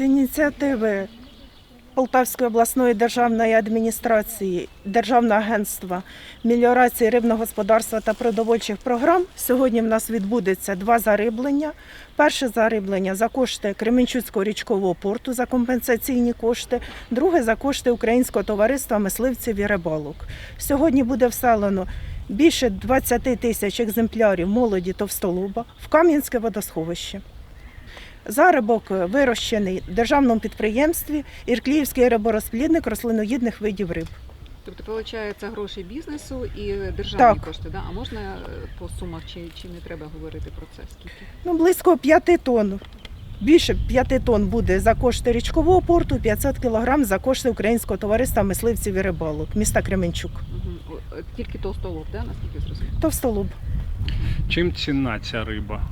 Ініціативи Полтавської обласної державної адміністрації, Державного агентства меліорації рибного господарства та продовольчих програм сьогодні в нас відбудеться два зариблення. Перше зариблення за кошти Кременчуцького річкового порту за компенсаційні кошти, друге за кошти Українського товариства мисливців і рибалок. Сьогодні буде вселено більше 20 тисяч екземплярів молоді товстолоба в Кам'янське водосховище. Зарибок вирощений в державному підприємстві Іркліївський риборозплідник рослиноїдних видів риб. Тобто, виходить, гроші бізнесу і державні Так. кошти, да? а можна е, по сумах чи, чи не треба говорити про це? Скільки? Ну, близько 5 тонн. Більше 5 тонн буде за кошти річкового порту, 500 кілограм за кошти Українського товариства мисливців і рибалок міста Кременчук. Угу. Тільки толстолоб, да? наскільки зрозуміло? Товстолоб. Чим ціна ця риба?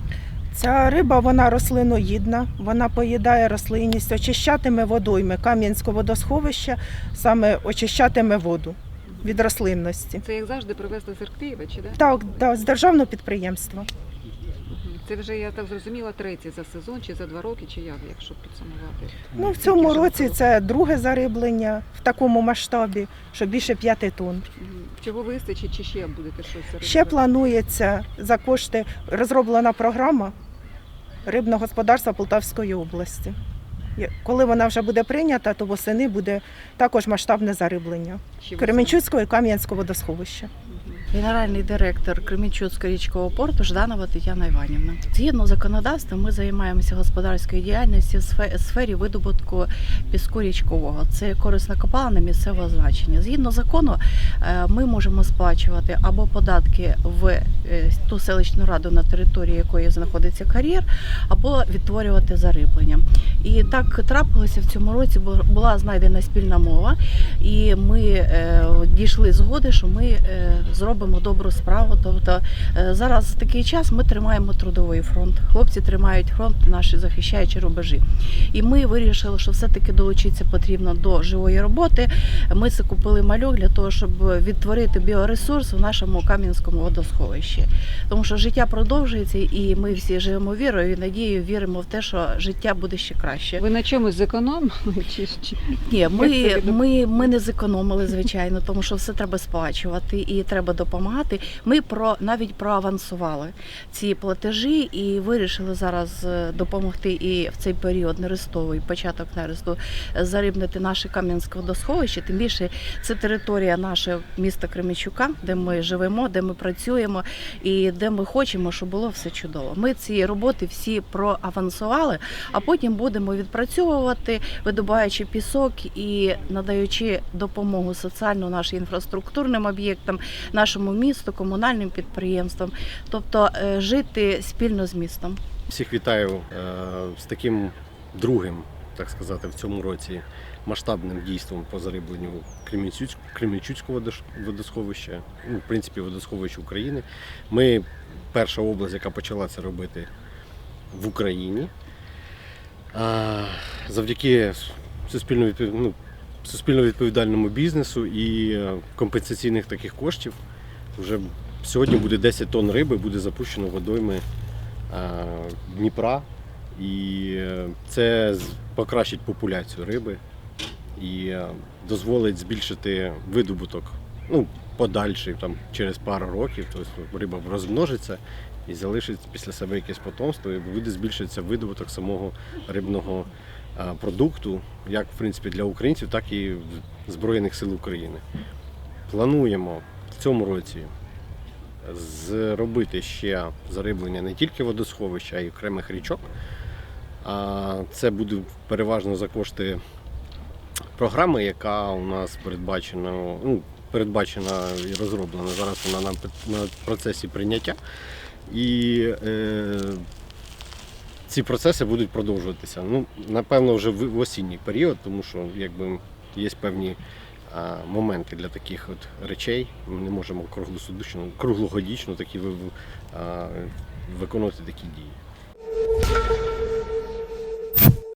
Ця риба вона рослиноїдна, вона поїдає рослинність, очищатиме водойми Кам'янського водосховища, саме очищатиме воду від рослинності. Це як завжди привезли з Ірклієва, чи да? Так, да, з державного підприємства. Це вже я так зрозуміла, третій за сезон, чи за два роки, чи як, якщо підсумувати. Ну, в цьому році це друге зариблення в такому масштабі, що більше 5 тонн. Чого вистачить, чи ще будете щось Ще планується за кошти розроблена програма рибного господарства Полтавської області. Коли вона вже буде прийнята, то восени буде також масштабне зариблення Кременчуцького і Кам'янського водосховища. Генеральний директор Кремінчуцького річкового порту Жданова Тетяна Іванівна. Згідно законодавства, ми займаємося господарською діяльністю в сфері видобутку піску річкового. Це корисна копалина місцевого значення. Згідно закону, е, ми можемо сплачувати або податки в е, ту селищну раду, на території якої знаходиться кар'єр, або відтворювати зариблення. І так трапилося в цьому році, була знайдена спільна мова, і ми е, дійшли згоди, що ми е, зробимо добру справу. Тобто е, зараз такий час ми тримаємо трудовий фронт. Хлопці тримають фронт, наші захищаючі рубежі. І ми вирішили, що все-таки долучитися потрібно до живої роботи. Ми це купили мальок для того, щоб відтворити біоресурс у нашому кам'янському водосховищі. Тому що життя продовжується, і ми всі живемо вірою і надією, віримо в те, що життя буде ще краще. Ви на чомусь чи... Ні, Як ми, ми, не зекономили, звичайно, тому що все треба сплачувати і треба допомагати. Ми про навіть проавансували ці платежі і вирішили зараз е, допомогти і в цей період нерестовий, початок нересту, е, зарибнити наше Кам'янське водосховище. Тим більше це територія нашого міста Кременчука, де ми живемо, де ми працюємо і де ми хочемо, щоб було все чудово. Ми ці роботи всі проавансували, а потім будемо відпрацьовувати, видобуваючи пісок і надаючи допомогу соціальну нашим інфраструктурним об'єктам, нашому місту, комунальним підприємствам, тобто е, жити спільно з містом. Всіх вітаю е, з таким другим, так сказати, в цьому році масштабним дійством по зарибленню Кремінчуць- Кременчуцького водосховища, ну, в принципі, водосховища України. Ми перша область, яка почала це робити в Україні. Завдяки суспільно, ну, суспільно відповідальному бізнесу і е, компенсаційних таких коштів вже сьогодні буде 10 тонн риби, буде запущено водойми е, Дніпра, і е, це покращить популяцію риби і дозволить збільшити видобуток ну, подальший там, через пару років. Тобто риба розмножиться і залишить після себе якесь потомство, і буде збільшитися видобуток самого рибного продукту, як в принципі для українців, так і Збройних сил України. Плануємо в цьому році зробити ще зариблення не тільки водосховища, а й окремих річок. Це буде переважно за кошти програми, яка у нас передбачена, ну, передбачена і розроблена. Зараз вона на, на процесі прийняття. І е, ці процеси будуть продовжуватися. Ну, напевно, вже в, осінній період, тому що якби є певні а, моменти для таких от речей. Ми не можемо круглосудочно, круглогодічно такі а, виконувати такі дії.